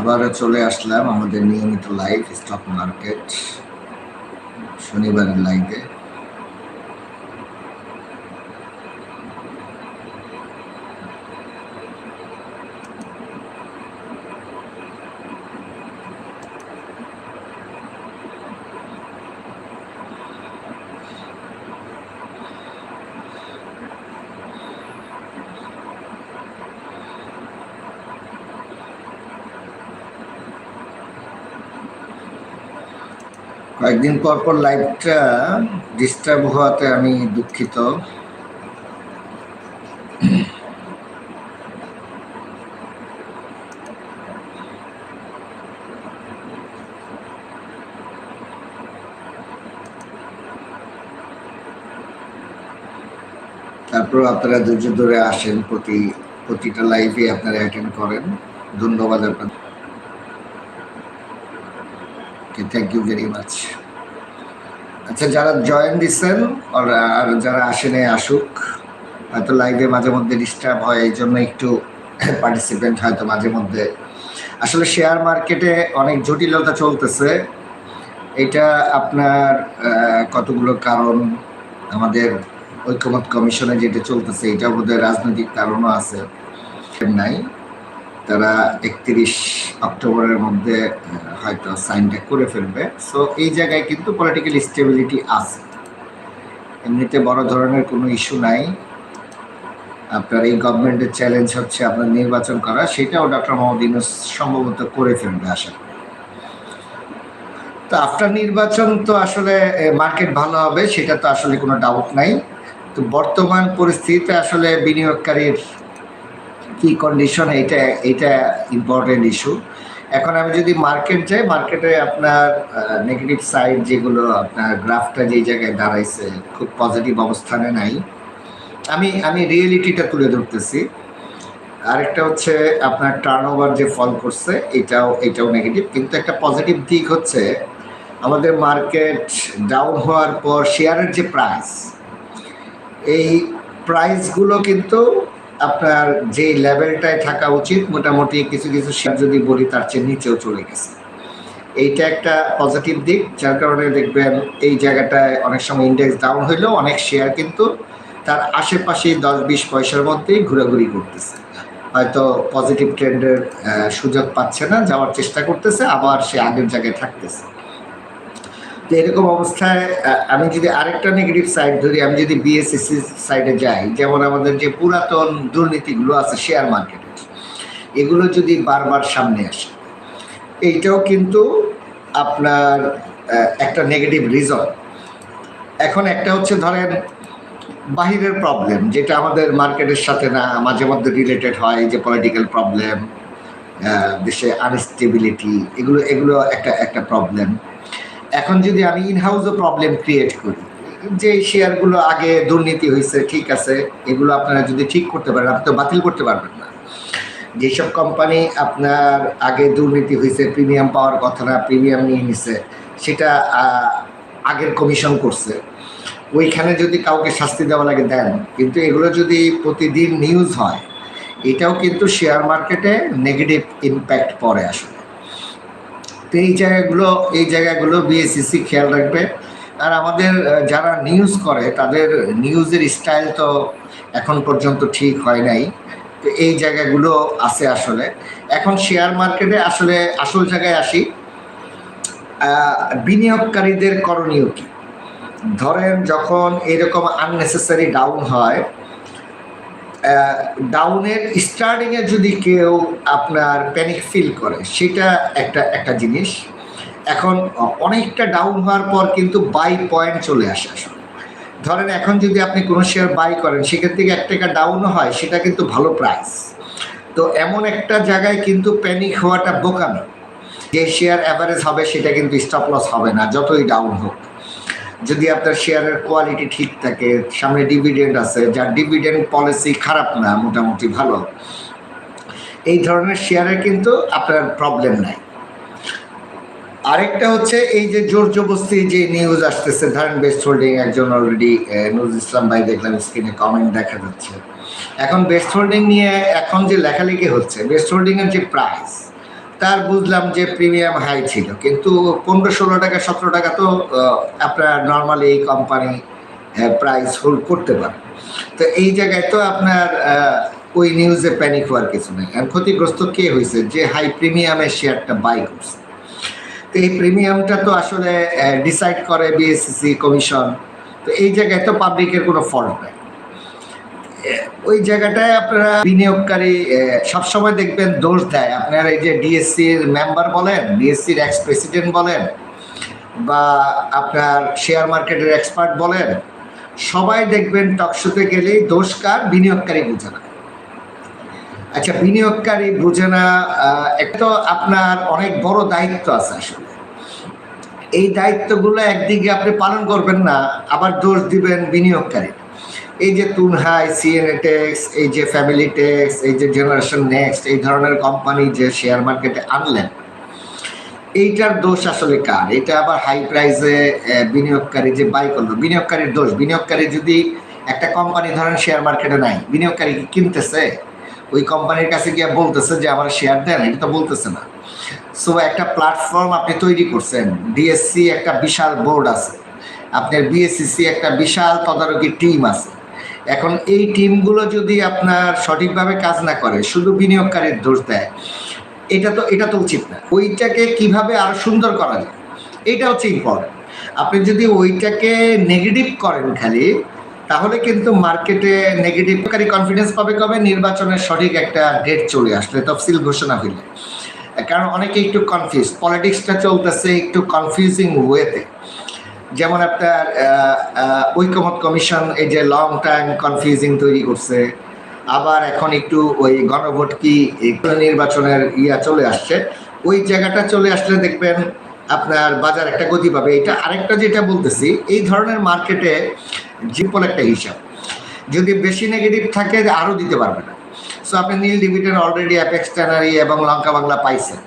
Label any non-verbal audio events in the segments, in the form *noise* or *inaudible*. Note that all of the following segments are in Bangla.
আবারও চলে আসলাম আমাদের নিয়মিত লাইভ স্টক মার্কেট শনিবারের লাইভে কয়েকদিন পর পর লাইভটা ডিস্টার্ব হওয়াতে আমি দুঃখিত। তারপর আপনারা ধৈর্য ধরে আসেন, প্রতি, প্রতিটা লাইভে আপনারা অ্যাটেন্ড করেন। ধন্যবাদ আপনাদের। থ্যাংক ইউ ভেরি মাচ আচ্ছা যারা জয়েন দিচ্ছেন আর যারা আসেনে আসুক। হয়তো লাইভে মাঝে মধ্যে ডিস্টার্ব হয়, এই জন্য একটু *coughs* পার্টিসিপেন্ট হয়তো মাঝে মধ্যে। আসলে শেয়ার মার্কেটে অনেক জটিলতা চলতেছে। এটা আপনার কতগুলো কারণ? আমাদের ঐক্যমত কমিশনে যেটা চলতেছে, এটা বোধহয় রাজনৈতিক কারণও আছে। নাই। তারা একত্রিশ অক্টোবরের মধ্যে হয়তো সাইনটা করে ফেলবে। সো এই জায়গায় কিন্তু পলিটিক্যাল স্টেবিলিটি আছে। এমনিতে বড় ধরনের কোনো ইস্যু নাই। আপনার এই গভর্নমেন্টের চ্যালেঞ্জ হচ্ছে আপনার নির্বাচন করা, সেটাও ডক্টর মোহাম্মদ ইউনুস সম্ভবত করে ফেলবে আশা তো আফটার নির্বাচন তো আসলে মার্কেট ভালো হবে, সেটা তো আসলে কোনো ডাউট নাই। তো বর্তমান পরিস্থিতিতে আসলে বিনিয়োগকারীর কি কন্ডিশন এটা এটা ইম্পর্টেন্ট ইস্যু এখন আমি যদি মার্কেট যাই মার্কেটে আপনার নেগেটিভ সাইড যেগুলো আপনার গ্রাফটা যেই জায়গায় দাঁড়াইছে, খুব পজিটিভ অবস্থানে নাই। আমি আমি রিয়েলিটিটা তুলে ধরতেছি। আরেকটা হচ্ছে আপনার টার্ন যে ফল করছে, এটাও এটাও নেগেটিভ কিন্তু একটা পজিটিভ দিক হচ্ছে, আমাদের মার্কেট ডাউন হওয়ার পর শেয়ারের যে প্রাইস এই প্রাইসগুলো কিন্তু আপনার যে লেভেলটায় থাকা উচিত, মোটামুটি কিছু কিছু শেয়ার যদি বলি, তার চেয়ে নিচেও চলে গেছে। এইটা একটা পজিটিভ দিক, যার কারণে দেখবেন এই জায়গাটায় অনেক সময় ইন্ডেক্স ডাউন হইলেও অনেক শেয়ার কিন্তু তার আশেপাশে দশ বিশ পয়সার মধ্যেই ঘোরাঘুরি করতেছে। হয়তো পজিটিভ ট্রেন্ডের সুযোগ পাচ্ছে না, যাওয়ার চেষ্টা করতেছে, আবার সে আগের জায়গায় থাকতেছে। তো এরকম অবস্থায় আমি যদি আরেকটা নেগেটিভ সাইড ধরি, আমি যদি বিএসসিসি সাইডে যাই, যেমন আমাদের যে পুরাতন দুর্নীতিগুলো আছে শেয়ার মার্কেটে এগুলো যদি বারবার সামনে আসে, এইটাও কিন্তু আপনার একটা নেগেটিভ রিজন এখন একটা হচ্ছে ধরেন, বাহিরের প্রবলেম যেটা আমাদের মার্কেটের সাথে না, মাঝে মধ্যে রিলেটেড হয়, যে পলিটিক্যাল প্রবলেম দেশে আনস্টেবিলিটি এগুলো এগুলো একটা একটা প্রবলেম এখন যদি আমি ইনহাউসও প্রবলেম ক্রিয়েট করি, যে শেয়ারগুলো আগে দুর্নীতি হয়েছে ঠিক আছে, এগুলো আপনারা যদি ঠিক করতে পারেন, আপনি তো বাতিল করতে পারবেন না। যেসব কোম্পানি আপনার আগে দুর্নীতি হয়েছে প্রিমিয়াম পাওয়ার কথা না প্রিমিয়াম নিয়ে নিছে, সেটা আগের কমিশন করছে, ওইখানে যদি কাউকে শাস্তি দেওয়া লাগে, দেন। কিন্তু এগুলো যদি প্রতিদিন নিউজ হয়, এটাও কিন্তু শেয়ার মার্কেটে নেগেটিভ ইম্প্যাক্ট পড়ে আসলে তো এই জায়গাগুলো এই জায়গাগুলো বিএসসিসি খেয়াল রাখবে। আর আমাদের যারা নিউজ করে, তাদের নিউজের স্টাইল তো এখন পর্যন্ত ঠিক হয় নাই। তো এই জায়গাগুলো আছে আসলে। এখন শেয়ার মার্কেটে আসলে আসল জায়গায় আসি। বিনিয়োগকারীদের করণীয় কি? ধরেন যখন এরকম আননেসেসারি ডাউন হয় ডাউনের স্টার্টিংয়ে যদি কেউ আপনার প্যানিক ফিল করে, সেটা একটা একটা জিনিস। এখন অনেকটা ডাউন হওয়ার পর কিন্তু বাই পয়েন্ট চলে আসে ধরেন এখন যদি আপনি কোনো শেয়ার বাই করেন সেখান থেকে এক টাকা ডাউনও হয়? সেটা কিন্তু ভালো প্রাইস তো এমন একটা জায়গায় কিন্তু প্যানিক হওয়াটা বোকামি। যে শেয়ার অ্যাভারেজ হবে, সেটা কিন্তু স্টপ লস হবে না, যতই ডাউন হোক। যদি আপনার শেয়ারের কোয়ালিটি ঠিক থাকে, সামনে ডিভিডেন্ড আছে, যার ডিভিডেন্ড পলিসি খারাপ না, মোটামুটি ভালো, এই ধরনের শেয়ারের কিন্তু আপনার প্রবলেম নাই। আরেকটা হচ্ছে এই যে জোর জবস্তি যে নিউজ আসতেছে, ধরেন বেস্ট হোল্ডিং একজন অলরেডি নুজ ইসলাম ভাই দেখলাম স্ক্রিনে কমেন্ট দেখা যাচ্ছে। এখন বেস্ট হোল্ডিং নিয়ে এখন যে লেখালেখি হচ্ছে বেস্ট হোল্ডিং এর যে প্রাইস তার বুঝলাম যে প্রিমিয়াম হাই ছিল। কিন্তু পনেরো, ষোলো টাকা, সতেরো টাকা তো আপনার নর্মালি এই কোম্পানি প্রাইস হোল্ড করতে পারে তো এই জায়গায় তো আপনার ওই নিউজে প্যানিক হওয়ার কিছু নেই। আর ক্ষতিগ্রস্ত কে হয়েছে? যে হাই প্রিমিয়ামের শেয়ারটা বাই করছে। তো এই প্রিমিয়ামটা তো আসলে ডিসাইড করে বিএসসিসি কমিশন তো এই জায়গায় তো পাবলিকের কোনো ফল্ট নাই। ওই জায়গাটায় আপনারা বিনিয়োগকারী সবসময় দেখবেন দোষ দেয়। আপনারা এই যে ডিএসসির মেম্বার বলেন, ডিএসসির এক্স প্রেসিডেন্ট বলেন, বা আপনার শেয়ার মার্কেটের এক্সপার্ট বলেন, সবাই দেখবেন টকশোতে গেলেই দোষ কার? বিনিয়োগকারী বুঝে না। আচ্ছা বিনিয়োগকারী বুঝে না একটা আপনার অনেক বড় দায়িত্ব আছে আসলে। এই দায়িত্বগুলো একদিকে আপনি পালন করবেন না, আবার দোষ দিবেন বিনিয়োগকারী এই যে তুনহাই সিএনএ ট্যাক্স এই যে ফ্যামিলি টেক্স এই যে জেনারেশন নেক্সট এই ধরনের কোম্পানি যে শেয়ার মার্কেটে আনলেন, এইটার দোষ আসলে কার? এটা আবার হাই প্রাইসে বিনিয়োগকারী যে বাই করল, বিনিয়োগকারীর দোষ। বিনিয়োগকারী যদি একটা কোম্পানি ধরেন শেয়ার মার্কেটে নাই, বিনিয়োগকারী কি কিনতেছে? ওই কোম্পানির কাছে গিয়ে বলতেছে যে, আমার শেয়ার দেন। এটা তো বলতেছে না। সো একটা প্ল্যাটফর্ম আপনি তৈরি করছেন ডিএসসি একটা বিশাল বোর্ড আছে, আপনার বিএসসিসি একটা বিশাল তদারকি টিম আছে। এখন এই টিমগুলো যদি আপনার সঠিকভাবে কাজ না করে, শুধু বিনিয়োগকারীর দোষ দেয়, এটা তো এটা তো উচিত না। ওইটাকে কীভাবে আরও সুন্দর করা যায়, এটা হচ্ছে ইম্পর্টেন্ট আপনি যদি ওইটাকে নেগেটিভ করেন খালি, তাহলে কিন্তু মার্কেটে নেগেটিভকারী কনফিডেন্স পাবে কবে? নির্বাচনের সঠিক একটা ডেট চলে আসলে, তফসিল ঘোষণা হইলে। কারণ অনেকে একটু কনফিউজ পলিটিক্সটা চলতেছে একটু কনফিউজিং ওয়েতে যেমন আপনার আহ, কমিশন এই যে লং টাইম কনফিউজিং তৈরি করছে আবার এখন একটু ওই গণভোট কি নির্বাচনের ইয়া চলে আসছে ওই জায়গাটা চলে আসলে দেখবেন আপনার বাজার একটা গতি পাবে। এটা আরেকটা যেটা বলতেছি এই ধরনের মার্কেটে জিম্পল একটা হিসাব যদি বেশি নেগেটিভ থাকে আরও দিতে পারবে না। সো আপনি nil dividend already Apex tannery এবং লঙ্কা বাংলা পাইছেন।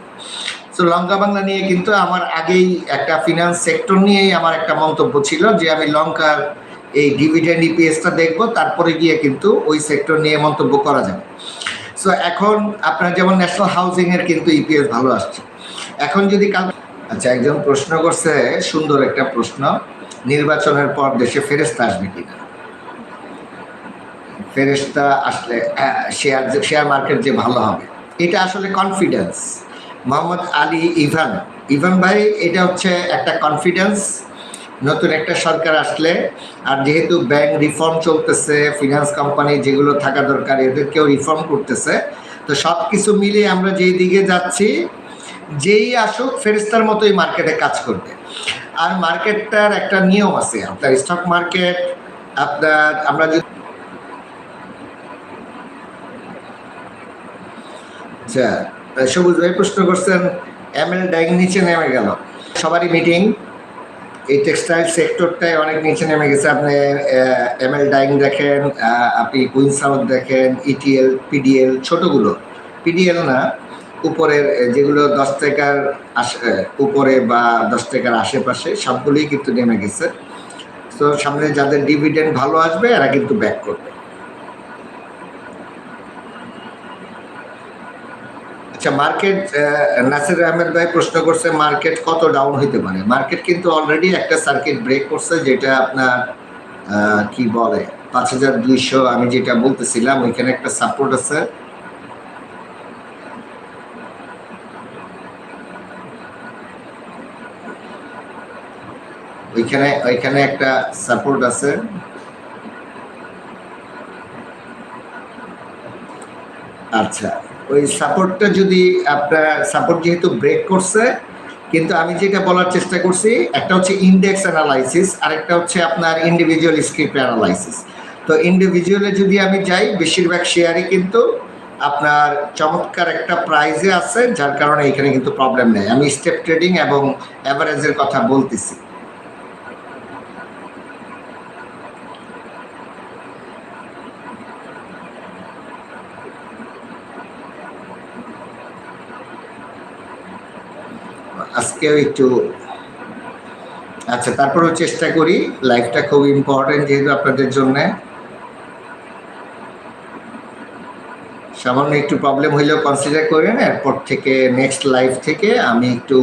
সো লঙ্কা বাংলা নিয়ে কিন্তু আমার আগেই একটা ফিনান্স সেক্টর নিয়েই আমার একটা মন্তব্য ছিল যে আমি লঙ্কার এই ডিভিডেন্ড ইপিএসটা দেখব, তারপরে গিয়ে কিন্তু ওই সেক্টর নিয়ে মন্তব্য করা যাবে। সো এখন আপনার যেমন ন্যাশনাল হাউজিং এর কিন্তু ইপিএস ভালো আসছে। এখন যদি কাল আচ্ছা একজন প্রশ্ন করছে, সুন্দর একটা প্রশ্ন, নির্বাচনের পর দেশে ফেরেস্তা আসবে কিনা? ফেরেস্তা আসলে শেয়ার শেয়ার মার্কেট যে ভালো হবে, এটা আসলে confidence Mohammad Ali Ivan. Ivan ভাই, এটা হচ্ছে একটা কনফিডেন্স নতুন একটা সরকার আসলে। আর যেহেতু ব্যাংক রিফর্ম চলতেছে ফিনান্স কোম্পানি যেগুলো থাকা দরকার, এদেরকেও রিফর্ম করতেছে। তো সব কিছু মিলিয়ে আমরা যেই দিকে যাচ্ছি, যেই আসুক ফেরিস্তার মতোই মার্কেটে কাজ করবে। আর মার্কেটটার একটা নিয়ম আছে, আপনার স্টক মার্কেট আপনার, আমরা যদি আচ্ছা সবুজ ভাই প্রশ্ন করছেন, এম এল ডাইং নিচে নেমে গেল। সবারই মিটিং এই টেক্সটাইল সেক্টরটাই অনেক নিচে নেমে গেছে। আপনি এম এল ডাইং দেখেন আপনি কুইন সাউথ দেখেন E ইটিএল পিডিএল ছোটগুলো। পিডিএল না, উপরের যেগুলো দশ টাকার উপরে বা দশ টাকার আশেপাশে, সবগুলোই কিন্তু নেমে গেছে। তো সামনে যাদের ডিভিডেন্ড ভালো আসবে, এরা কিন্তু ব্যাক করবে। আচ্ছা মার্কেট নাসির আহমেদ ভাই প্রশ্ন করছে মার্কেট কত ডাউন হইতে পারে? মার্কেট কিন্তু অলরেডি একটা সার্কিট ব্রেক করছে, যেটা আপনার কি বলে, পাঁচ হাজার দুইশো, আমি যেটা বলতেছিলাম, ওইখানে একটা সাপোর্ট আছে। ওইখানে ওইখানে একটা সাপোর্ট আছে। আচ্ছা। ওই সাপোর্টটা যদি আপনার, সাপোর্ট যেহেতু ব্রেক করছে, কিন্তু আমি যেটা বলার চেষ্টা করছি, একটা হচ্ছে ইন্ডেক্স অ্যানালাইসিস আরেকটা হচ্ছে আপনার ইন্ডিভিজুয়াল স্ক্রিপ্ট অ্যানালাইসিস তো ইন্ডিভিজুয়ালে যদি আমি যাই, বেশিরভাগ শেয়ারই কিন্তু আপনার চমৎকার একটা প্রাইজে আছে, যার কারণে এখানে কিন্তু প্রবলেম নেই। আমি স্টেপ ট্রেডিং এবং অ্যাভারেজের কথা বলতেছি। আজকেও একটু আচ্ছা তারপরেও চেষ্টা করি। লাইফটা খুব ইম্পর্টেন্ট যেহেতু আপনাদের জন্য। সামান্য একটু প্রবলেম হইলেও কনসিডার করেন। এরপর থেকে নেক্সট লাইফ থেকে আমি একটু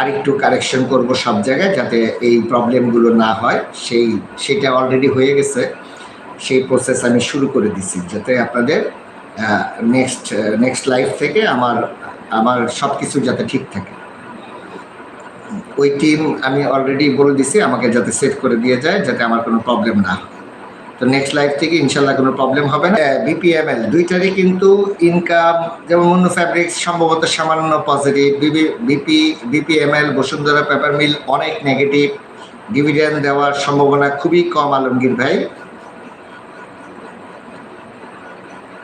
আরেকটু কারেকশন করব সব জায়গায় যাতে এই প্রবলেমগুলো না হয়। সেই, সেটা অলরেডি হয়ে গেছে। সেই প্রসেস আমি শুরু করে দিছি, যাতে আপনাদের নেক্সট নেক্সট লাইফ থেকে আমার আমার সব কিছু যাতে ঠিক থাকে। ওই টিম আমি অলরেডি বলে দিছি, আমাকে যাতে সেট করে দিয়ে যায়, যাতে আমার কোনো প্রবলেম না হয়। তো নেক্সট লাইফ থেকে ইনশাল্লাহ কোনো প্রবলেম হবে না। বিপিএমএল দুইটারই কিন্তু ইনকাম যেমন অন্য ফ্যাব্রিক্স সম্ভবত সামান্য positive BP BPML Bashundhara paper mill অনেক নেগেটিভ ডিভিডেন্ড দেওয়ার সম্ভাবনা খুবই কম আলমগীর ভাই।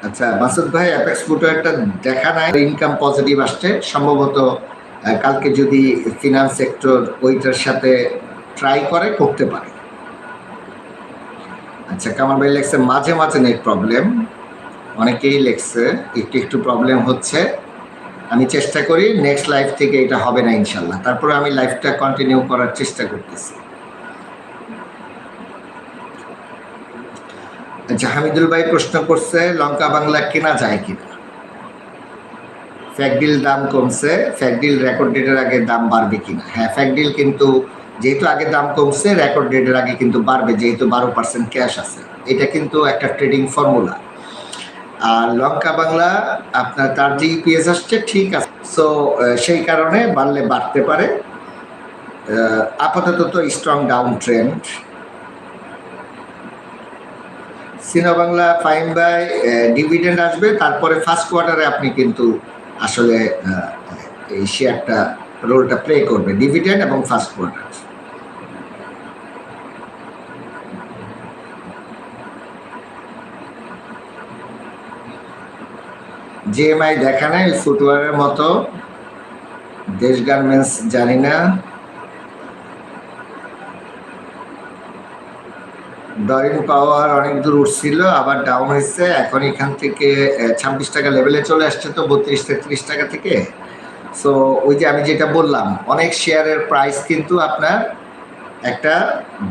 আচ্ছা মাসুদ ভাই অ্যাপেক্স ফুটওয়ারটা দেখা নাই ইনকাম পজিটিভ আসছে। সম্ভবত কালকে যদি ফিনান্স সেক্টর ওইটার সাথে ট্রাই করে, করতে পারে। আচ্ছা কামাল ভাই লেখছে, মাঝে মাঝে নেট প্রবলেম অনেকেই লেখছে, একটু একটু প্রবলেম হচ্ছে। আমি চেষ্টা করি নেক্সট লাইফ থেকে এটা হবে না, ইনশাল্লাহ। তারপরে আমি লাইফটা কন্টিনিউ করার চেষ্টা করতেছি। আচ্ছা হামিদুল ভাই প্রশ্ন করছে, লঙ্কা বাংলা কেনা যায় কিনা? ফ্যাকডিল দাম কমছে, ফ্যাকডিল রেকর্ড ডেটের আগে দাম বাড়বে কিনা? হ্যাঁ ফ্যাকডিল কিন্তু যেহেতু আগে দাম কমছে রেকর্ড ডেটের আগে কিন্তু বাড়বে, যেহেতু বারো পার্সেন্ট ক্যাশ আছে। এটা কিন্তু একটা ট্রেডিং ফর্মুলা আর লঙ্কা বাংলা, আপনার তার যে ইপিএস আসছে, ঠিক আছে। সো সেই কারণে বাড়লে বাড়তে পারে। আপাতত তো strong down trend Sinobangla fine by dividend আসবে, তারপরে ফার্স্ট কোয়ার্টারে আপনি কিন্তু আসলে এই শেয়ারটা রোলটা প্লে করবে ডিভিডেন্ড এবং ফার্স্ট কোয়ার্টার জিএমআই দেখা নাই ফুটওয়ারের মতো, দেশ গার্মেন্টস জানি না। ডরিন পাওয়ার অনেক দূর উঠছিল, আবার ডাউন হয়েছে। এখন এখান থেকে ছাব্বিশ টাকা লেভেলে চলে আসছে তো বত্রিশ, তেত্রিশ টাকা থেকে। সো ওই যে আমি যেটা বললাম, অনেক শেয়ারের প্রাইস কিন্তু আপনার একটা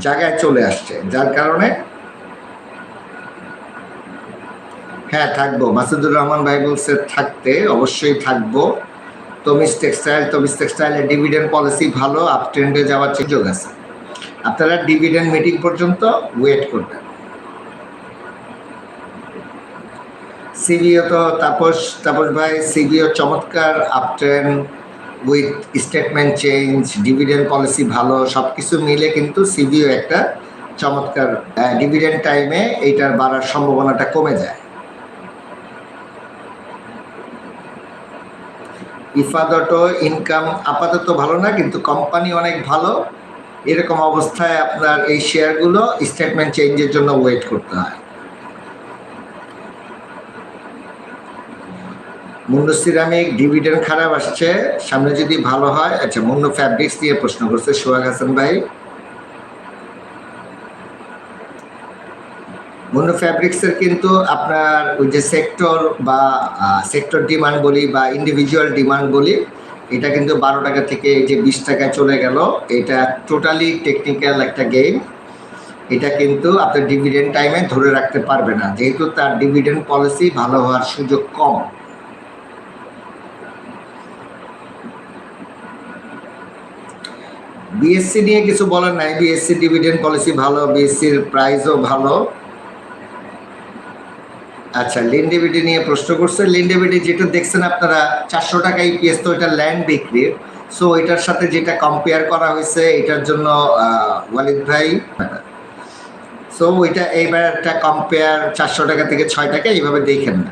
জায়গায় চলে আসছে। যার কারণে হ্যাঁ থাকব। মাসুদুর রহমান ভাই বলছে থাকতে, অবশ্যই থাকব। তমিস টেক্সটাইল তমিস টেক্সটাইলের ডিভিডেন্ড পলিসি ভালো আপ ট্রেন্ডে যাওয়ার সুযোগ আছে। আপনারা ডিভিডেন্ড মিটিং পর্যন্ত ওয়েট করবেন। সিবিও তো তাপস তাপস ভাই সিবিও চমৎকার uptrend with statement change dividend policy ভালো সব কিছু মিলে কিন্তু সিবিও একটা চমৎকার ডিভিডেন্ড টাইমে এইটার বাড়ার সম্ভাবনাটা কমে যায়। ইফাদটো ইনকাম আপাতত ভালো না, কিন্তু কোম্পানি অনেক ভালো। এরকম অবস্থায় আপনার এই শেয়ারগুলো স্টেটমেন্ট চেঞ্জের জন্য ওয়েট করতে হয়। মুন্নু সিরামিক ডিভিডেন্ড খারাপ আসছে, সামনে যদি ভালো হয় আচ্ছা মুন্নু ফ্যাব্রিক্স দিয়ে প্রশ্ন করছে সোহাগ হাসান ভাই। মুন্নু ফ্যাব্রিক্সের কিন্তু আপনার ওই যে সেক্টর বা সেক্টর ডিমান্ড বলি বা ইন্ডিভিজুয়াল ডিমান্ড বলি এটা কিন্তু বারো টাকা থেকে এই যে বিশ টাকায় চলে গেল, এটা টোটালি টেকনিক্যাল একটা গেম এটা কিন্তু আপনার ডিভিডেন্ড টাইমে ধরে রাখতে পারবে না। যেহেতু তার ডিভিডেন্ড পলিসি ভালো হওয়ার সুযোগ কম। বিএসসি নিয়ে কিছু বলার নাই। বিএসসি ডিভিডেন্ড পলিসি ভালো বিএসসির প্রাইসও ভালো। আচ্ছা লিন্ডেবিডি নিয়ে প্রশ্ন করছে। লিন্ডেবিডি যেটা দেখছেন আপনারা, চারশো টাকা ইপিএস তো এটা ল্যান্ড বিক্রির। সো এটার সাথে যেটা কম্পেয়ার করা হয়েছে, এটার জন্য ওয়ালিদ ভাই সো ওইটা এইবার একটা কম্পেয়ার চারশো টাকা থেকে ছয় টাকা, এইভাবে দেখেন না।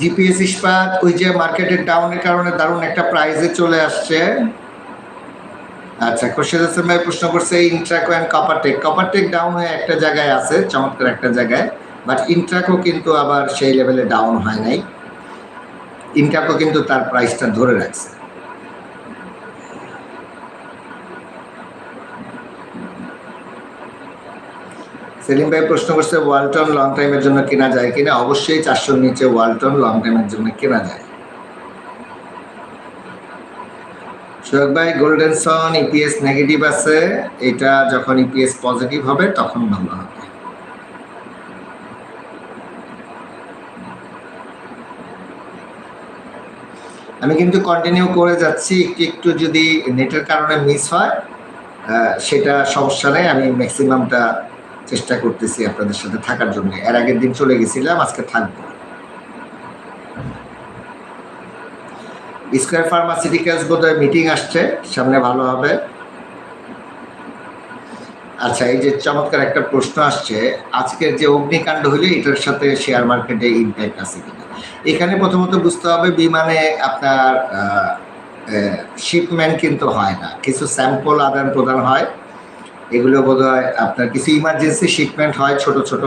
জিপিএস ইস্পাত, ওই যে মার্কেটের ডাউনের কারণে দারুণ একটা প্রাইজে চলে আসছে। আচ্ছা খোরশেদ হাসান ভাই প্রশ্ন করছে ইন্ট্রাকো অ্যান্ড কপারটেক কপারটেক ডাউন হয়ে একটা জায়গায় আছে, চমৎকার একটা জায়গায় বাট ইন্ট্রাকো কিন্তু আবার সেই লেভেলে ডাউন হয় নাই। ইন্ট্রাকো কিন্তু তার প্রাইসটা ধরে রাখছে। সেলিম ভাই প্রশ্ন করছে ওয়ালটন লং টাইমের জন্য কেনা যায় কিনা? অবশ্যই চারশোর নিচে ওয়ালটন লং টাইমের জন্য কেনা যায়। সোহাগ ভাই গোল্ডেন সন ইপিএস নেগেটিভ আছে। এটা যখন ইপিএস পজিটিভ হবে, তখন ভালো হবে। আমি কিন্তু কন্টিনিউ করে যাচ্ছি। একটু একটু যদি নেটের কারণে মিস হয় সেটা সমস্যা নেই। আমি ম্যাক্সিমামটা চেষ্টা করতেছি আপনাদের সাথে থাকার জন্য। এর আগের দিন চলে গেছিলাম, আজকে থাকব। স্কোয়ার ফার্মাসিউটিক্যালস বোধহয় মিটিং আসছে, সামনে ভালো হবে। আচ্ছা এই যে চমৎকার একটা প্রশ্ন আসছে, আজকের যে অগ্নিকাণ্ড হলো এটার সাথে শেয়ার মার্কেটে ইম্প্যাক্ট আছে কিনা? এখানে প্রথমত বুঝতে হবে, বিমানে আপনার শিপমেন্ট কিন্তু হয় না। কিছু স্যাম্পল আদান প্রদান হয়। এগুলো বোধহয় আপনার কিছু ইমার্জেন্সি শিপমেন্ট হয়, ছোট ছোট।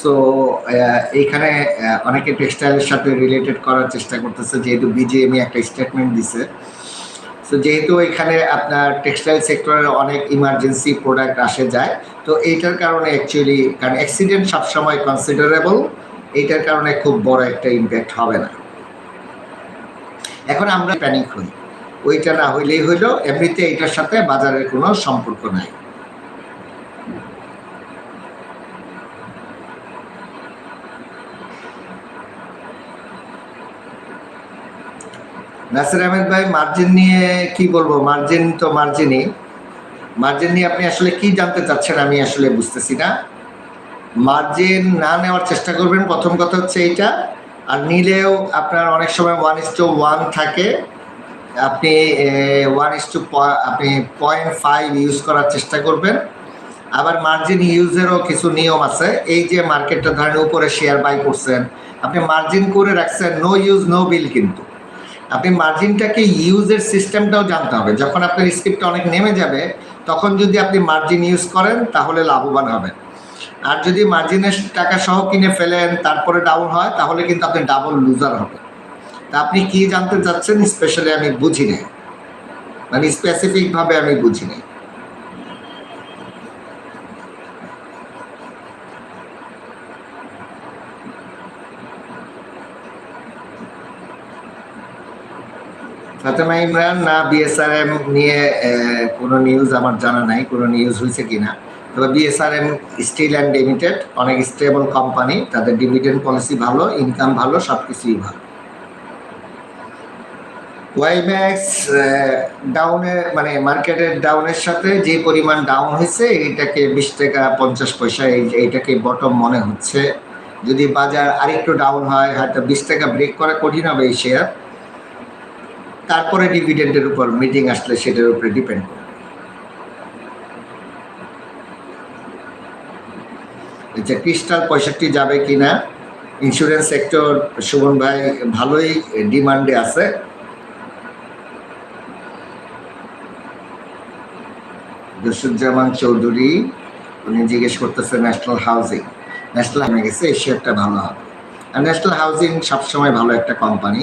সো এইখানে আহ, অনেকে টেক্সটাইলের সাথে রিলেটেড করার চেষ্টা করতেছে যেহেতু বিজিএমই একটা স্টেটমেন্ট দিছে। তো যেহেতু এখানে আপনার টেক্সটাইল সেক্টরের অনেক ইমার্জেন্সি প্রোডাক্ট আসে যায় তো এইটার কারণে অ্যাকচুয়ালি কারণ অ্যাক্সিডেন্ট সবসময় কনসিডারেবল এইটার কারণে খুব বড় একটা ইম্প্যাক্ট হবে না। এখন আমরা প্যানিক হই ওইটা না হইলেই হইল এমনিতে এইটার সাথে বাজারের কোনো সম্পর্ক নাই। নাসির আহমেদ ভাই মার্জিন নিয়ে কি বলব? মার্জিন তো মার্জিনই মার্জিন নিয়ে আপনি আসলে কি জানতে চাচ্ছেন আমি আসলে বুঝতেছি না। মার্জিন না নেওয়ার চেষ্টা করবেন, প্রথম কথা হচ্ছে এইটা। আর নিলেও আপনার অনেক সময় ওয়ান ইস টু ওয়ান থাকে। আপনি ওয়ান ইস টু আপনি পয়েন্ট ফাইভ ইউজ করার চেষ্টা করবেন। আবার মার্জিন ইউজেরও কিছু নিয়ম আছে। এই যে মার্কেটটা ধরেন উপরে শেয়ার বাই করছেন, আপনি মার্জিন করে রাখছেন নো ইউজ নো বিল কিন্তু। আপনি মার্জিনটাকে ইউজের সিস্টেমটাও জানতে হবে। যখন আপনার স্ক্রিপ্টটা অনেক নেমে যাবে, তখন যদি আপনি মার্জিন ইউজ করেন, তাহলে লাভবান হবেন। আর যদি মার্জিনের টাকা সহ কিনে ফেলেন, তারপরে ডাউন হয়, তাহলে কিন্তু আপনি ডাবল লুজার হবে তা আপনি কি জানতে চাচ্ছেন? স্পেশালি আমি বুঝি নাই মানে স্পেসিফিকভাবে আমি বুঝি নাই ফাতেমা ইমরান, না বিএসআরএম নিয়ে কোনো নিউজ আমার জানা নাই, কোনো নিউজ হয়েছে কিনা। তবে বিএসআরএম স্টিল অ্যান্ড লিমিটেড অনেক স্টেবল কোম্পানি তাদের ডিভিডেন্ড পলিসি ভালো ইনকাম ভালো সব কিছুই ভালো ওয়াইম্যাক্স ডাউনে মানে মার্কেটের ডাউনের সাথে যে পরিমাণ ডাউন হয়েছে, এইটাকে বিশ টাকা পঞ্চাশ পয়সা, এই, এইটাকে বটম মনে হচ্ছে। যদি বাজার আরেকটু ডাউন হয়, হয়তো বিশ টাকা ব্রেক করা কঠিন হবে এই শেয়ার তারপরে ডিভিডেন্ডের উপর মিটিং আসলে সেটার উপরে ডিপেন্ড করবে আচ্ছা ক্রিস্টাল পঁয়ষট্টি যাবে কিনা? ইন্স্যুরেন্স সেক্টর সুমন ভাই, ভালোই ডিমান্ডে আছে। জসুজ্জামান চৌধুরী, উনি জিজ্ঞেস করতেছে ন্যাশনাল হাউজিং ন্যাশনাল হয়ে গেছে এই শেয়ারটা ভালো হবে। আর ন্যাশনাল হাউজিং সবসময় ভালো একটা কোম্পানি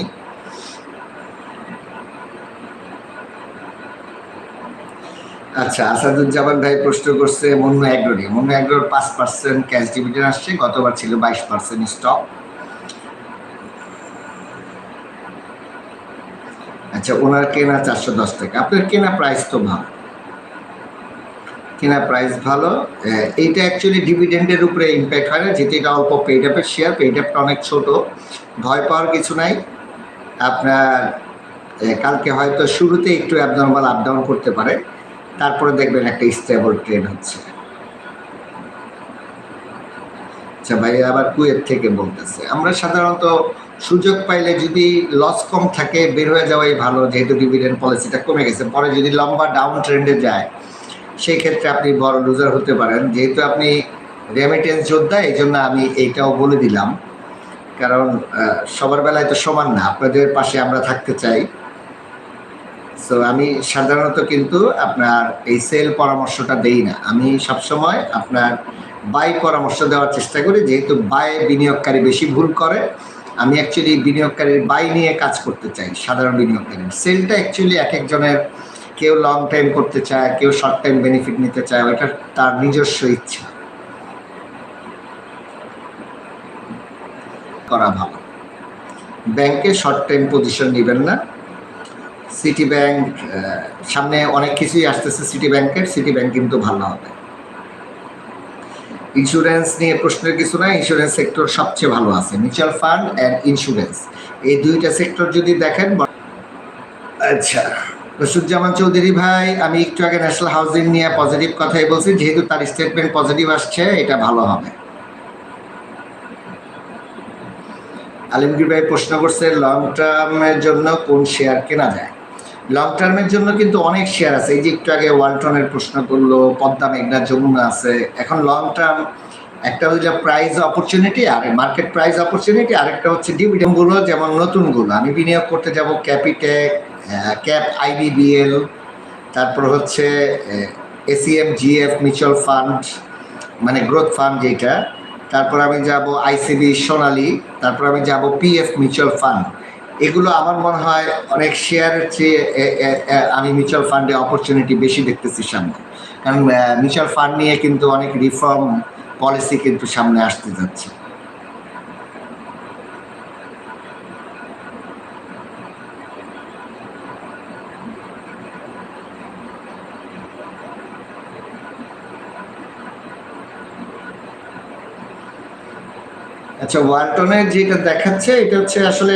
আচ্ছা আসাদুজ্জামান ভাই প্রশ্ন করছে, মন্নু অ্যাগ্রো নিয়ে অ্যাগ্রোর পাঁচ পার্সেন্ট ক্যাশ ডিভিডেন্ড আসছে, গতবার ছিল বাইশ পার্সেন্ট স্টক আচ্ছা ওনার কেনা চারশো দশ টাকা। আপনার কেনা প্রাইস তো ভালো। কেনা প্রাইস ভালো। এইটা অ্যাকচুয়ালি ডিভিডেন্ডের উপরে ইম্প্যাক্ট হয় না, যেহেতু এটা অল্প পেড আপের শেয়ার পেড আপটা অনেক ছোট। ভয় পাওয়ার কিছু নাই। আপনার কালকে হয়তো শুরুতে একটু অ্যাবনর্মাল আপ ডাউন করতে পারে। তারপরে দেখবেন একটা স্টেবল ট্রেন হচ্ছে। আচ্ছা ভাই, আবার কুয়েত থেকে বলতেছে। আমরা সাধারণত সুযোগ পাইলে যদি লস কম থাকে, বের হয়ে যাওয়াই ভালো, যেহেতু ডিভিডেন্ড পলিসিটা কমে গেছে। পরে যদি লম্বা ডাউন ট্রেন্ডে যায়, সেই ক্ষেত্রে আপনি বড় লুজার হতে পারেন। যেহেতু আপনি রেমিটেন্স যোদ্ধা, এই জন্য আমি এইটাও বলে দিলাম। কারণ সবার বেলায় তো সমান না। আপনাদের পাশে আমরা থাকতে চাই। সো আমি সাধারণত কিন্তু আপনার এই সেল পরামর্শটা দেই না। আমি সবসময় আপনার বাই পরামর্শ দেওয়ার চেষ্টা করি, যেহেতু বাই বিনিয়োগকারী বেশি ভুল করে। আমি অ্যাকচুয়ালি বিনিয়োগকারীর বাই নিয়ে কাজ করতে চাই, সাধারণ বিনিয়োগকারীর সেলটা অ্যাকচুয়ালি এক একজনের কেউ লং টাইম করতে চায়, কেউ শর্ট টাইম বেনিফিট নিতে চায়, ওইটা তার নিজস্ব ইচ্ছা। করা ভালো। ব্যাংকে শর্ট টাইম পজিশন নেবেন না। সিটি ব্যাংক সামনে অনেক কিছুই আসতেছে সিটি ব্যাংকের সিটি ব্যাংক কিন্তু ভালো হবে। ইন্স্যুরেন্স নিয়ে প্রশ্নের কিছু না ইন্স্যুরেন্স সেক্টর সবচেয়ে ভালো আছে মিউচুয়াল ফান্ড অ্যান্ড ইন্স্যুরেন্স এই দুইটা সেক্টর যদি দেখেন আচ্ছা রসুজ্জামান চৌধুরী ভাই, আমি একটু আগে ন্যাশনাল হাউজিং নিয়ে পজিটিভ কথাই বলছি, যেহেতু তার স্টেটমেন্ট পজিটিভ আসছে, এটা ভালো হবে। আলমগীর ভাই প্রশ্ন করছে লং টার্মের জন্য কোন শেয়ার কেনা যায়? লং টার্মের জন্য কিন্তু অনেক শেয়ার আছে। এই যে একটু আগে ওয়ালটনের প্রশ্ন করল, পদ্মা মেঘনা যমুনা আছে। এখন লং টার্ম একটা হচ্ছে প্রাইস অপরচুনিটি আর মার্কেট প্রাইস অপরচুনিটি আরেকটা হচ্ছে ডিভিডেন্ডগুলো, যেমন নতুনগুলো আমি বিনিয়োগ করতে যাব ক্যাপিটেক ক্যাপ আইবিবিএল তারপর হচ্ছে এসিএম জিএফ মিউচুয়াল ফান্ড মানে গ্রোথ ফান্ড যেটা। তারপর আমি যাব আইসিবি সোনালি তারপর আমি যাব পিএফ মিউচুয়াল ফান্ড এগুলো আমার মনে হয় অনেক শেয়ারের চেয়ে আমি মিউচুয়াল ফান্ডে অপরচুনিটি বেশি দেখতেছি সামনে। কারণ মিউচুয়াল ফান্ড নিয়ে কিন্তু অনেক রিফর্ম পলিসি কিন্তু সামনে আসতে যাচ্ছে। আচ্ছা ওয়ালটনের যেটা দেখাচ্ছে, এটা হচ্ছে আসলে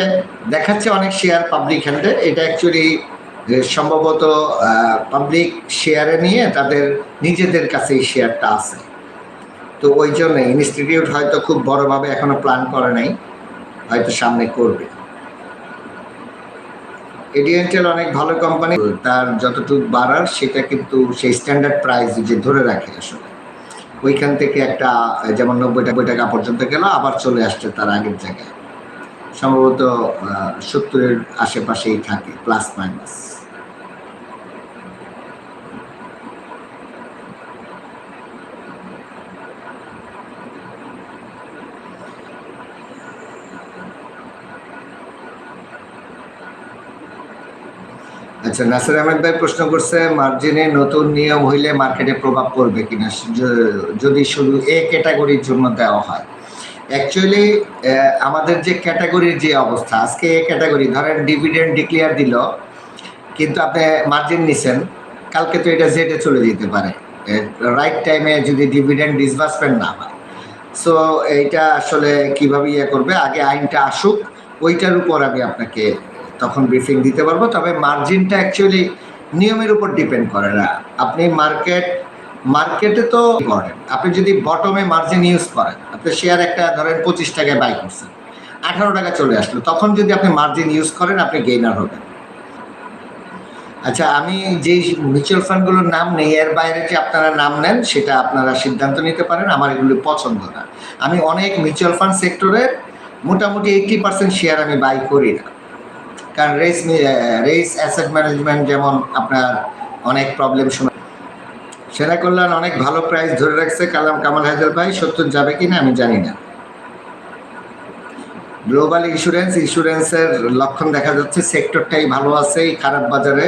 দেখাচ্ছে অনেক শেয়ার পাবলিক হ্যান্ডে এটা অ্যাকচুয়ালি সম্ভবত পাবলিক শেয়ারে নিয়ে তাদের নিজেদের কাছে এই শেয়ারটা আছে। তো ওই জন্য ইনস্টিটিউট হয়তো খুব বড়ভাবে এখনও প্ল্যান করে নাই, হয়তো সামনে করবে। এডিএনটেল অনেক ভালো কোম্পানি তার যতটুকু বাড়ার, সেটা কিন্তু সেই স্ট্যান্ডার্ড প্রাইস যে ধরে রাখে আসলে। ওইখান থেকে একটা, যেমন নব্বই টাকা টাকা পর্যন্ত গেল, আবার চলে আসছে তার আগের জায়গায়। সম্ভবত সত্তরের আশেপাশেই থাকে প্লাস মাইনাস আচ্ছা নাসির আহমেদ ভাই প্রশ্ন করছে, মার্জিনে নতুন নিয়ম হইলে মার্কেটে প্রভাব পড়বে কিনা? যদি শুধু এ ক্যাটাগরির জন্য দেওয়া হয়। অ্যাকচুয়ালি আমাদের যে ক্যাটাগরির যে অবস্থা, আজকে এ ক্যাটাগরি, ধরেন ডিভিডেন্ড ডিক্লেয়ার দিল, কিন্তু আপনি মার্জিন নিছেন, কালকে তো এটা জেডে চলে যেতে পারে। রাইট টাইমে যদি ডিভিডেন্ড ডিসবার্সমেন্ট না হয়। সো এইটা আসলে কীভাবে ইয়ে করবে? আগে আইনটা আসুক, ওইটার উপর আমি আপনাকে তখন ব্রিফিং দিতে পারব, তবে মার্জিনটা অ্যাকচুয়ালি নিয়মের উপর ডিপেন্ড করে না। আপনি মার্কেট মার্কেটে তো করেন। আপনি যদি বটমে মার্জিন ইউজ করেন, আপনি শেয়ার একটা ধরেন পঁচিশ টাকায় বাই করছেন, আঠারো টাকা চলে আসলো, তখন যদি আপনি মার্জিন ইউজ করেন, আপনি গেইনার হবেন। আচ্ছা আমি যেই মিউচুয়াল ফান্ডগুলোর নাম নেই, এর বাইরে যে আপনারা নাম নেন, সেটা আপনারা সিদ্ধান্ত নিতে পারেন, আমার এগুলো পছন্দ না। আমি অনেক মিউচুয়াল ফান্ড সেক্টরের মোটামুটি এইটটি পার্সেন্ট শেয়ার আমি বাই করি না। কারণ রেস রেস অ্যাসেট ম্যানেজমেন্ট যেমন আপনার অনেক প্রবলেম শোনা সেনা কল্যাণ অনেক ভালো প্রাইস ধরে রাখছে কালাম কামাল হায়দার ভাই, সত্তর যাবে কিনা আমি জানি না। গ্লোবাল ইন্স্যুরেন্স ইন্স্যুরেন্সের লক্ষণ দেখা যাচ্ছে সেক্টরটাই ভালো আছে এই খারাপ বাজারে।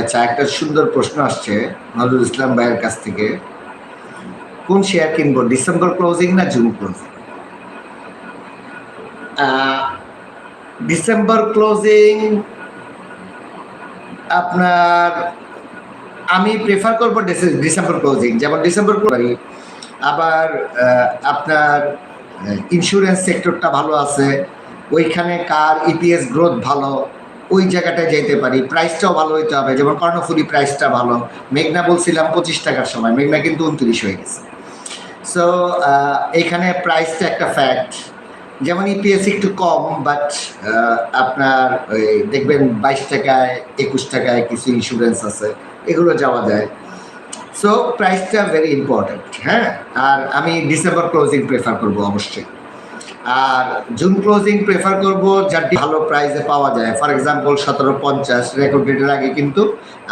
আচ্ছা একটা সুন্দর প্রশ্ন আসছে নজরুল ইসলাম ভাইয়ের কাছ থেকে। কোন শেয়ার কিনবো, ডিসেম্বর ক্লোজিং না জুন ক্লোজিং ডিসেম্বর ক্লোজিং আপনার, আমি প্রেফার করব ডিসেম্বর ক্লোজিং যেমন ডিসেম্বর পারি আবার আপনার ইন্স্যুরেন্স সেক্টরটা ভালো আছে, ওইখানে কার ইপিএস গ্রোথ ভালো, ওই জায়গাটায় যেতে পারি প্রাইসটাও ভালো হইতে হবে, যেমন কর্ণফুলি প্রাইসটা ভালো। মেঘনা বলছিলাম পঁচিশ টাকার সময়, মেঘনা কিন্তু উনত্রিশ হয়ে গেছে। সো এখানে প্রাইসটা একটা ফ্যাক্ট যেমন ইপিএস একটু কম বাট আপনার ওই দেখবেন বাইশ টাকায়, একুশ টাকায় কিছু ইন্স্যুরেন্স আছে, এগুলো যাওয়া যায়। সো প্রাইসটা ভেরি ইম্পর্ট্যান্ট হ্যাঁ? আর আমি ডিসেম্বর ক্লোজিং প্রেফার করব অবশ্যই। আর জুন ক্লোজিং প্রেফার করব যার ভালো প্রাইসে পাওয়া যায়। ফর এক্সাম্পল সতেরো পঞ্চাশ রেকর্ড ডেটের আগে কিন্তু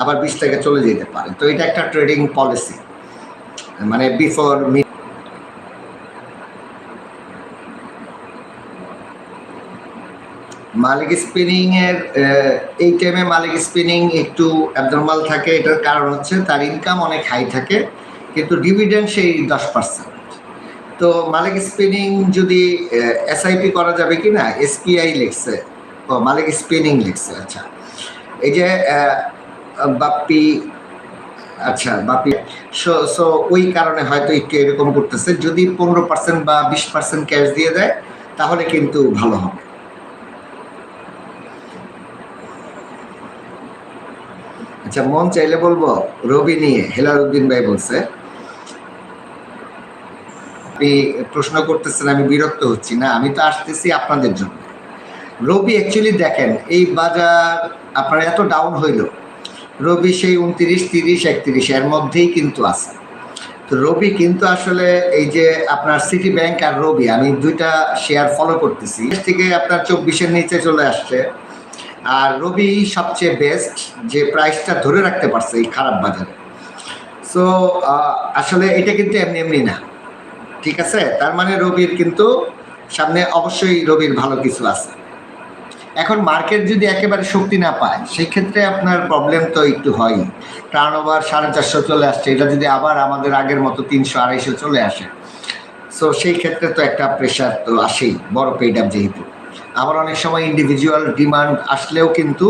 আবার বিশ টাকা চলে যেতে পারে। তো এটা একটা ট্রেডিং পলিসি মানে বিফোর মালিক স্পিনিং এর এই টাইমে মালিক স্পিনিং একটু অ্যাবনর্মাল থাকে, এটার কারণ হচ্ছে তার ইনকাম অনেক হাই থাকে, কিন্তু ডিভিডেন্ড সেই দশ পার্সেন্ট তো মালিক স্পিনিং যদি এসআইপি করা যাবে কি না এসপিআই লিখছে, ও মালিক স্পিনিং লিখছে আচ্ছা। এই যে বাপ্পি আচ্ছা বাপি সো সো ওই কারণে হয়তো একটু এরকম করতেছে, যদি পনেরো পার্সেন্ট বা বিশ পার্সেন্ট ক্যাশ দিয়ে দেয়, তাহলে কিন্তু ভালো হবে। আচ্ছা মন চাইলে বলব, রবি নিয়ে, হেলাল উদ্দিন ভাই বলছে। আপনি প্রশ্ন করতেছেন, আমি বিরক্ত হচ্ছি। না, আমি তো আসতেছি আপনাদের জন্য। রবি অ্যাকচুয়ালি দেখেন, এই বাজার আপনার এত ডাউন হইল। রবি সেই উনত্রিশ, তিরিশ, একত্রিশ, এর মধ্যেই কিন্তু আছে। তো রবি কিন্তু আসলে এই যে আপনার সিটি ব্যাংক আর রবি, আমি দুইটা শেয়ার ফলো করতেছি। থেকে আপনার চব্বিশের নিচে চলে আসছে। আর রবি সবচেয়ে বেস্ট যে প্রাইসটা ধরে রাখতে পারছে এই খারাপ বাজারে। সো আসলে এটা কিন্তু এমনি এমনি না, ঠিক আছে? তার মানে রবির কিন্তু সামনে অবশ্যই রবির ভালো কিছু আছে। এখন মার্কেট যদি একেবারে শক্তি না পায় সেই ক্ষেত্রে আপনার প্রবলেম তো একটু হয় টার্ন ওভার সাড়ে চারশো চলে আসছে, এটা যদি আবার আমাদের আগের মতো তিনশো, আড়াইশো চলে আসে সো সেই ক্ষেত্রে তো একটা প্রেশার তো আসেই, বড় পেইড আপ যেহেতু। আবার অনেক সময় ইন্ডিভিজুয়াল ডিমান্ড আসলেও কিন্তু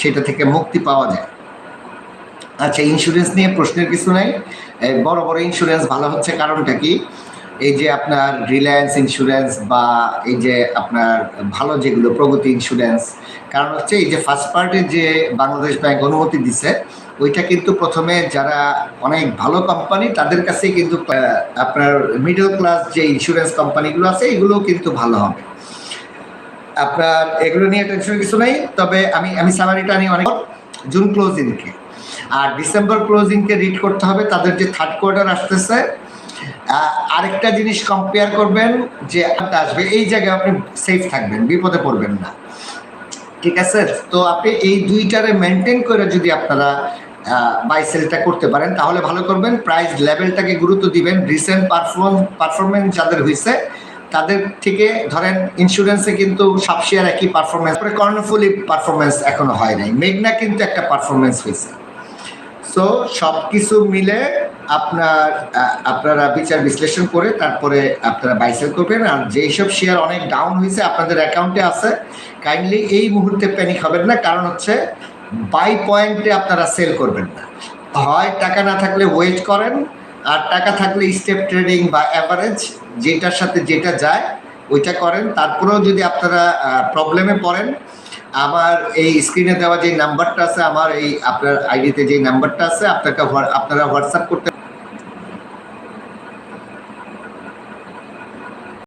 সেটা থেকে মুক্তি পাওয়া যায়। আচ্ছা ইন্স্যুরেন্স নিয়ে প্রশ্নের কিছু নাই। বড় বড় ইন্স্যুরেন্স ভালো হচ্ছে কারণটা কি? এই যে আপনার রিলায়েন্স ইন্স্যুরেন্স বা এই যে আপনার ভালো যেগুলো প্রগতি ইন্স্যুরেন্স কারণ হচ্ছে এই যে ফার্স্ট পার্টির যে বাংলাদেশ ব্যাংক অনুমতি দিছে, ওইটা কিন্তু প্রথমে যারা অনেক ভালো কোম্পানি তাদের কাছেই কিন্তু আপনার মিডল ক্লাস যে ইন্স্যুরেন্স কোম্পানিগুলো আছে, এগুলোও কিন্তু ভালো হবে। আপনার এগুলো নিয়ে টেনশন কিছু নেই, তবে আমি আমি স্যালারিটা নিয়ে অনেক জুন ক্লোজিংকে আর ডিসেম্বর ক্লোজিংকে রিড করতে হবে, তাদের যে থার্ড কোয়ার্টার আসতেছে আরেকটা জিনিস কম্পেয়ার করবেন যে আসবে, এই জায়গায় আপনি সেফ থাকবেন, বিপদে পড়বেন না। ঠিক আছে? তো আপনি এই দুইটারে মেনটেন করে যদি আপনারা বাই সেলটা করতে পারেন, তাহলে ভালো করবেন। প্রাইস লেভেলটাকে গুরুত্ব দিবেন রিসেন্ট পারফর্ম পারফরমেন্স যাদের হয়েছে তাদের থেকে ধরেন ইন্স্যুরেন্সে কিন্তু সব শেয়ার একই পারফরমেন্স পরে কর্ণফুলি পারফরমেন্স এখনও হয় নাই। মেঘনা কিন্তু একটা পারফরমেন্স হয়েছে। সো সব কিছু মিলে আপনার আপনারা বিচার বিশ্লেষণ করে তারপরে আপনারা বাইসেল করবেন। আর যেই সব শেয়ার অনেক ডাউন হয়েছে, আপনাদের অ্যাকাউন্টে আছে। কাইন্ডলি এই মুহূর্তে প্যানিক হবেন না। কারণ হচ্ছে বাই পয়েন্টে আপনারা সেল করবেন না। হয় টাকা না থাকলে ওয়েট করেন। আর টাকা থাকলে স্টেপ ট্রেডিং বা অ্যাভারেজ যেটার সাথে যেটা যায়, ওইটা করেন। তারপরেও যদি আপনারা প্রবলেমে পড়েন, আমার এই স্ক্রিনে দেওয়া যে নাম্বারটা আছে, আমার এই আপনার আইডিতে যে নাম্বারটা আছে, আপনাকে আপনারা হোয়াটসঅ্যাপ করতে